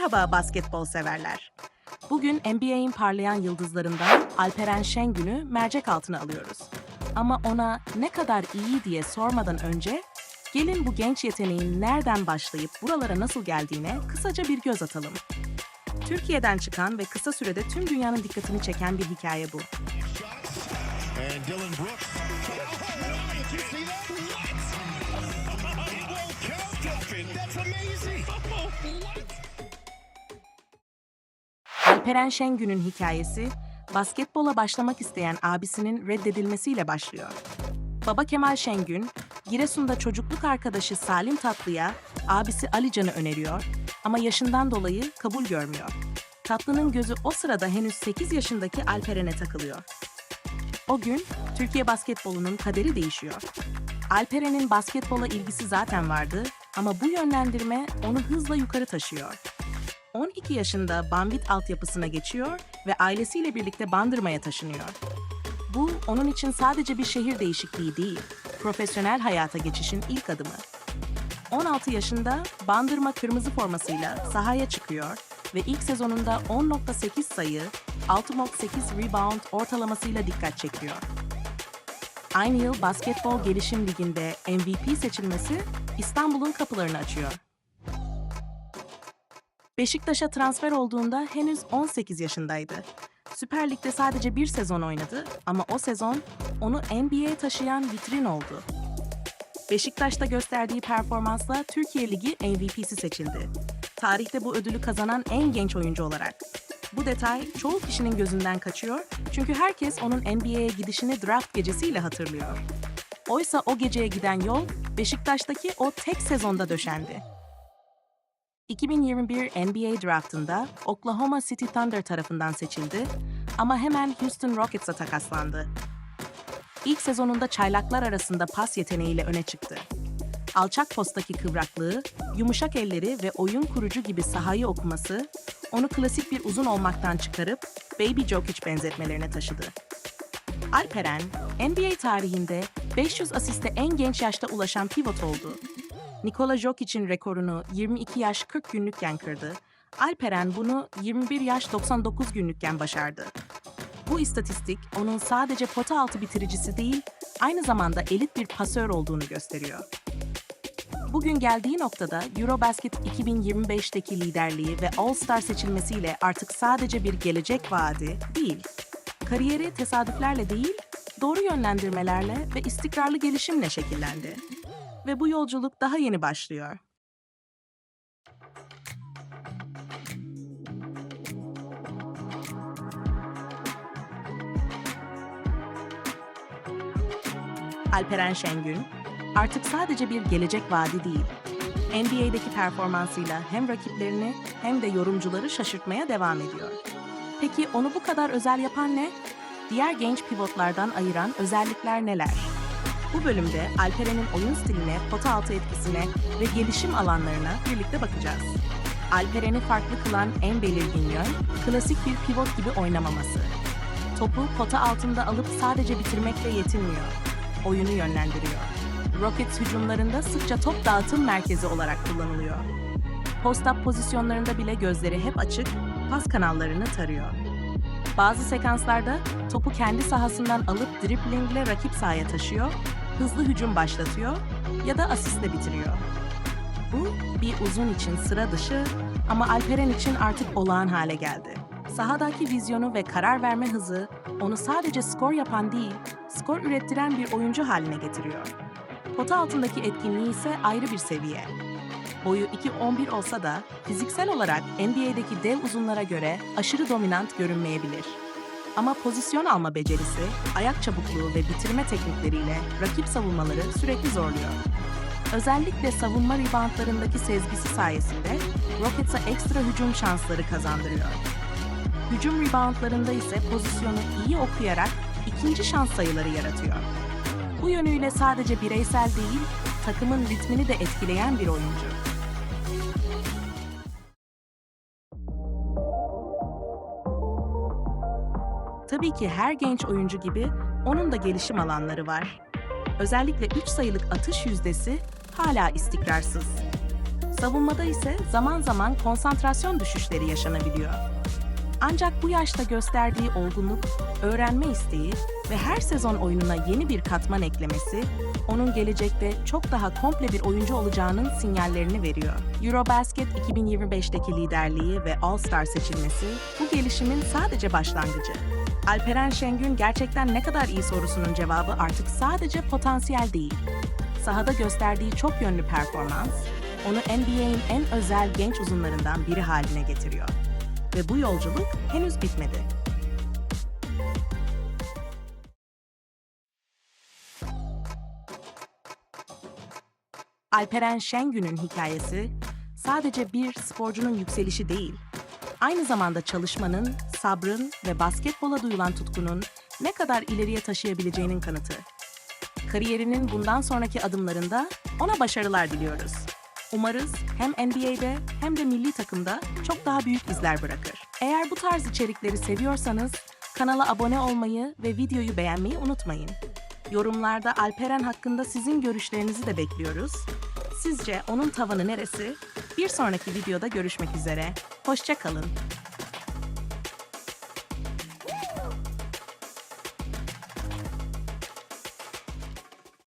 Merhaba basketbol severler. Bugün NBA'in parlayan yıldızlarından Alperen Şengün'ü mercek altına alıyoruz. Ama ona ne kadar iyi diye sormadan önce gelin bu genç yeteneğin nereden başlayıp buralara nasıl geldiğine kısaca bir göz atalım. Türkiye'den çıkan ve kısa sürede tüm dünyanın dikkatini çeken bir hikaye bu. And Dylan Brooks. Alperen Şengün'ün hikayesi, basketbola başlamak isteyen abisinin reddedilmesiyle başlıyor. Baba Kemal Şengün, Giresun'da çocukluk arkadaşı Salim Tatlı'ya abisi Alican'ı öneriyor ama yaşından dolayı kabul görmüyor. Tatlı'nın gözü o sırada henüz 8 yaşındaki Alperen'e takılıyor. O gün Türkiye basketbolunun kaderi değişiyor. Alperen'in basketbola ilgisi zaten vardı ama bu yönlendirme onu hızla yukarı taşıyor. 12 yaşında Bambit altyapısına geçiyor ve ailesiyle birlikte Bandırma'ya taşınıyor. Bu onun için sadece bir şehir değişikliği değil, profesyonel hayata geçişin ilk adımı. 16 yaşında Bandırma kırmızı formasıyla sahaya çıkıyor ve ilk sezonunda 10.8 sayı, 6.8 rebound ortalamasıyla dikkat çekiyor. Aynı yıl Basketbol Gelişim Ligi'nde MVP seçilmesi İstanbul'un kapılarını açıyor. Beşiktaş'a transfer olduğunda henüz 18 yaşındaydı. Süper Lig'de sadece bir sezon oynadı ama o sezon onu NBA'ye taşıyan vitrin oldu. Beşiktaş'ta gösterdiği performansla Türkiye Ligi MVP'si seçildi. Tarihte bu ödülü kazanan en genç oyuncu olarak. Bu detay çoğu kişinin gözünden kaçıyor çünkü herkes onun NBA'ye gidişini draft gecesiyle hatırlıyor. Oysa o geceye giden yol Beşiktaş'taki o tek sezonda döşendi. 2021 NBA Draft'ında Oklahoma City Thunder tarafından seçildi ama hemen Houston Rockets'a takaslandı. İlk sezonunda çaylaklar arasında pas yeteneğiyle öne çıktı. Alçak postaki kıvraklığı, yumuşak elleri ve oyun kurucu gibi sahayı okuması onu klasik bir uzun olmaktan çıkarıp Baby Jokic benzetmelerine taşıdı. Alperen, NBA tarihinde 500 asiste en genç yaşta ulaşan pivot oldu. Nikola Jokic'in rekorunu 22 yaş 40 günlükken kırdı. Alperen bunu 21 yaş 99 günlükken başardı. Bu istatistik onun sadece pota altı bitiricisi değil, aynı zamanda elit bir pasör olduğunu gösteriyor. Bugün geldiği noktada Eurobasket 2025'teki liderliği ve All-Star seçilmesiyle artık sadece bir gelecek vaadi değil, kariyeri tesadüflerle değil, doğru yönlendirmelerle ve istikrarlı gelişimle şekillendi. Ve bu yolculuk daha yeni başlıyor. Alperen Şengün, artık sadece bir gelecek vaadi değil, NBA'deki performansıyla hem rakiplerini hem de yorumcuları şaşırtmaya devam ediyor. Peki onu bu kadar özel yapan ne? Diğer genç pivotlardan ayıran özellikler neler? Bu bölümde Alperen'in oyun stiline, pota altı etkisine ve gelişim alanlarına birlikte bakacağız. Alperen'i farklı kılan en belirgin yön, klasik bir pivot gibi oynamaması. Topu pota altında alıp sadece bitirmekle yetinmiyor. Oyunu yönlendiriyor. Rockets hücumlarında sıkça top dağıtım merkezi olarak kullanılıyor. Post-up pozisyonlarında bile gözleri hep açık, pas kanallarını tarıyor. Bazı sekanslarda topu kendi sahasından alıp driblingle rakip sahaya taşıyor, hızlı hücum başlatıyor ya da asistle bitiriyor. Bu bir uzun için sıra dışı ama Alperen için artık olağan hale geldi. Sahadaki vizyonu ve karar verme hızı onu sadece skor yapan değil, skor ürettiren bir oyuncu haline getiriyor. Pota altındaki etkinliği ise ayrı bir seviye. Boyu 2.11 olsa da fiziksel olarak NBA'deki dev uzunlara göre aşırı dominant görünmeyebilir. Ama pozisyon alma becerisi, ayak çabukluğu ve bitirme teknikleriyle rakip savunmaları sürekli zorluyor. Özellikle savunma reboundlarındaki sezgisi sayesinde Rockets'a ekstra hücum şansları kazandırıyor. Hücum reboundlarında ise pozisyonu iyi okuyarak ikinci şans sayıları yaratıyor. Bu yönüyle sadece bireysel değil, takımın ritmini de etkileyen bir oyuncu. Tabii ki her genç oyuncu gibi onun da gelişim alanları var. Özellikle 3 sayılık atış yüzdesi hala istikrarsız. Savunmada ise zaman zaman konsantrasyon düşüşleri yaşanabiliyor. Ancak bu yaşta gösterdiği olgunluk, öğrenme isteği ve her sezon oyununa yeni bir katman eklemesi, onun gelecekte çok daha komple bir oyuncu olacağının sinyallerini veriyor. Eurobasket 2025'teki liderliği ve All-Star seçilmesi bu gelişimin sadece başlangıcı. Alperen Şengün gerçekten ne kadar iyi sorusunun cevabı artık sadece potansiyel değil. Sahada gösterdiği çok yönlü performans, onu NBA'in en özel genç uzunlarından biri haline getiriyor. Ve bu yolculuk henüz bitmedi. Alperen Şengün'ün hikayesi sadece bir sporcunun yükselişi değil, aynı zamanda çalışmanın, sabrın ve basketbola duyulan tutkunun ne kadar ileriye taşıyabileceğinin kanıtı. Kariyerinin bundan sonraki adımlarında ona başarılar diliyoruz. Umarız hem NBA'de hem de milli takımda çok daha büyük izler bırakır. Eğer bu tarz içerikleri seviyorsanız kanala abone olmayı ve videoyu beğenmeyi unutmayın. Yorumlarda Alperen hakkında sizin görüşlerinizi de bekliyoruz. Sizce onun tavanı neresi? Bir sonraki videoda görüşmek üzere. Hoşça kalın.